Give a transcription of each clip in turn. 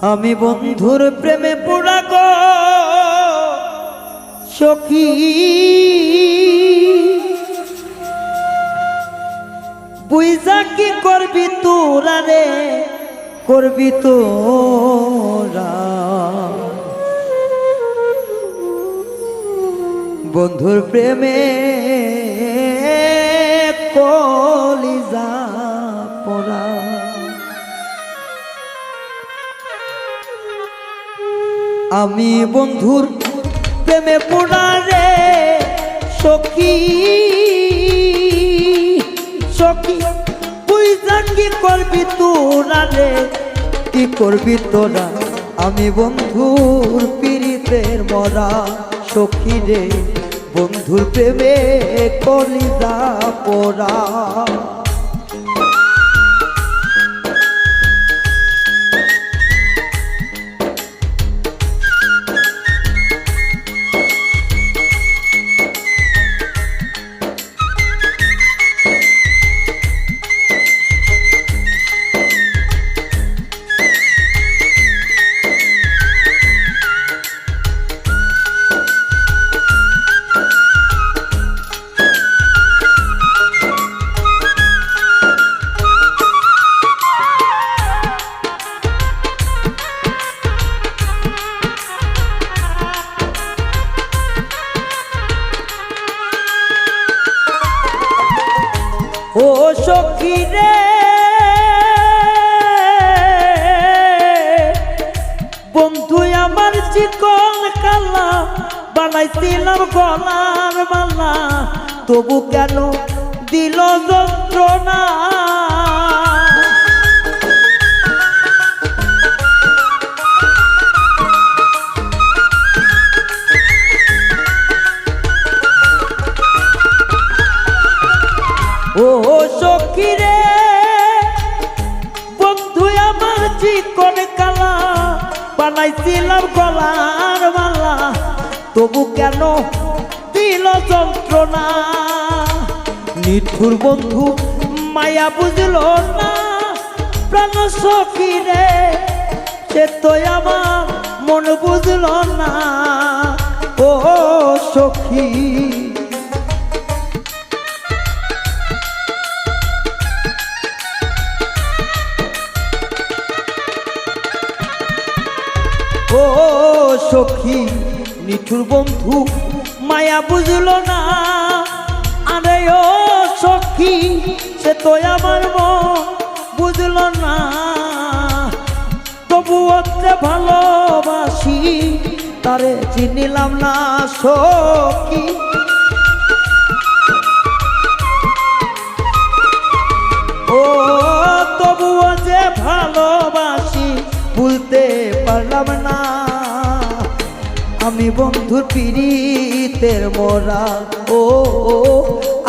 আমি বন্ধুর প্রেমে পোড়া গো, সখী। বুঝা কি করবি তোরা রে, করবি তোরা। বন্ধুর প্রেমে কলিজা আমি বন্ধুর প্রেমে পোড়া রে, সখী। সখী, তুই কি করবি তোরা রে, কি করবি তোরা? আমি বন্ধুর পীড়িতের মরা সখী রে, বন্ধুর প্রেমে কলিজা পোড়া। রে। বন্ধু আমার চিকন কালা বানাইছিলাম গলার মালা। তবু কেন দিল যন্ত্রণা? বানাইছিলাম গলার মালা। তবু কেন দিল যন্ত্রণা? নিঠুর বন্ধু মায়া বুঝল না। প্রাণ সখী রে সে তো আমার মন বুঝল না। ও সখী। ও সখী, নিঠুর বন্ধু, মায়া বুঝলো না। আরে ও সখী, সে তো আমার মন বুঝল না। তবু ওতে ভালোবাসি, তারে চিনিলাম না সখী। ও তবুও যে ভালোবাসি, ভুলতে পারলাম না। আমি বন্ধুর পীড়িতের মরা ও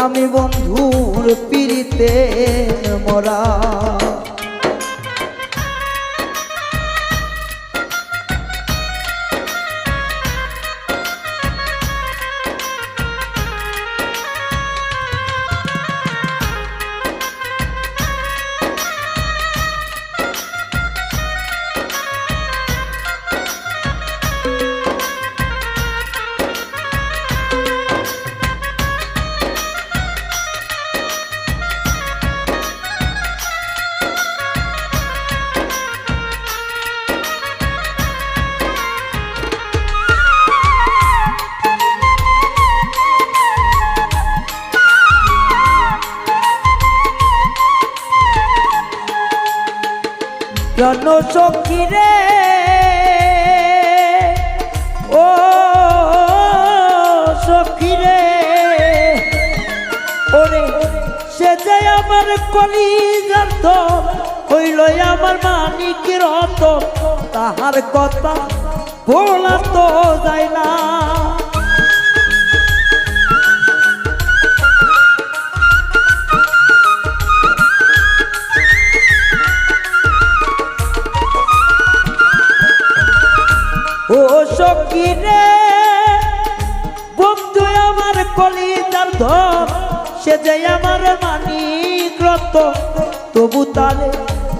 আমি বন্ধুর পীড়িতের মোরা। জন সখী রে। ও সখী রে। ওরে, সে যে আমার কলিজার তো হইল আমার মানিক রত তাহার কথা বলা তো যায় না। ও সখী রে বন্ধু আমার কলিজার ধর সে যে আমার মানিক রত তবু তারে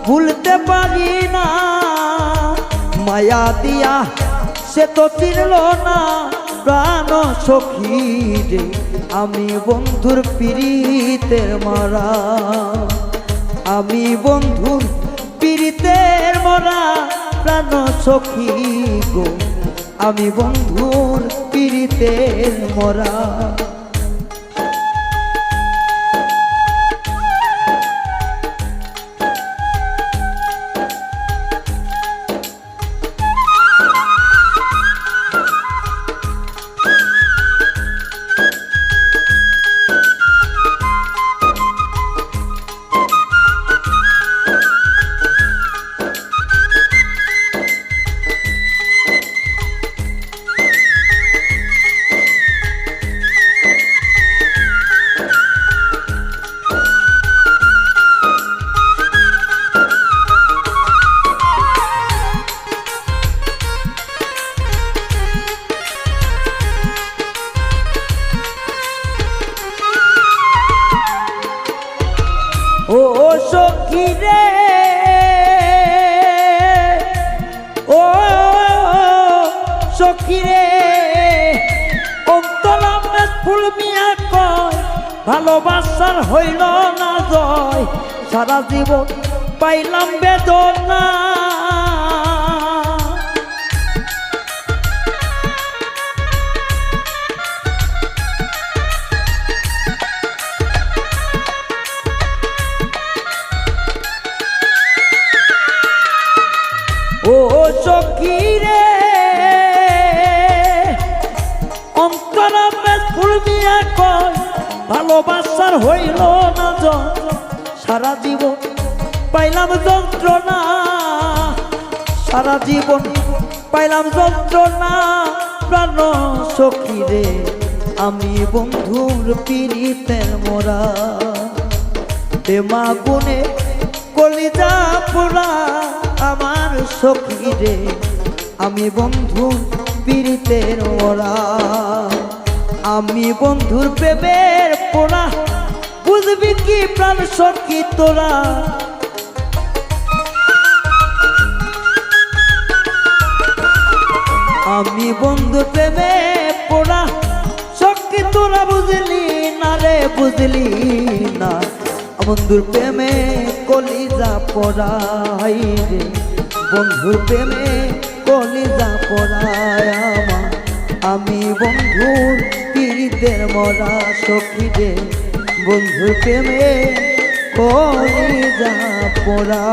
ভুলতে পারি না। মায়া দিয়া সে তো চিনল না, প্রাণ সখী রে আমি বন্ধুর পীড়িতের মারা। আমি বন্ধুর পীড়িতের মরা। প্রাণ সখী গো। আমি বন্ধুর পীড়িতের মরা। সখী রে অন্তরামে ফুল মিয়া কয় ভালোবাসার হইল না জয়। সারা জীবন পাইলাম বেদনা। ভালোবাসার হইল না সারা জীবন পাইলাম যন্ত্রণা। সারা জীবন পাইলাম যন্ত্রণা, প্রাণ সখী রে, আমি বন্ধুর পীড়িতের মোরা। প্রেমা গুনে কলিজা পোড়া আমার সখী রে, আমি বন্ধু পীড়িতের ওরা আমি বন্ধুর প্রেমের পোড়া। বুঝবি কি প্রাণ সখী তোরা? আমি বন্ধু প্রেমে পোড়া। সখী তোরা বুঝলি না রে, বুঝলি না। বন্ধুর প্রেমে কলিজা পড়াই রে। বন্ধুর প্রেমে কলিজা পড়ায় আমার। আমি বন্ধুর পীড়িতের মরা সখীদের বন্ধু প্রেমে প্রেমে কলিজা পড়া।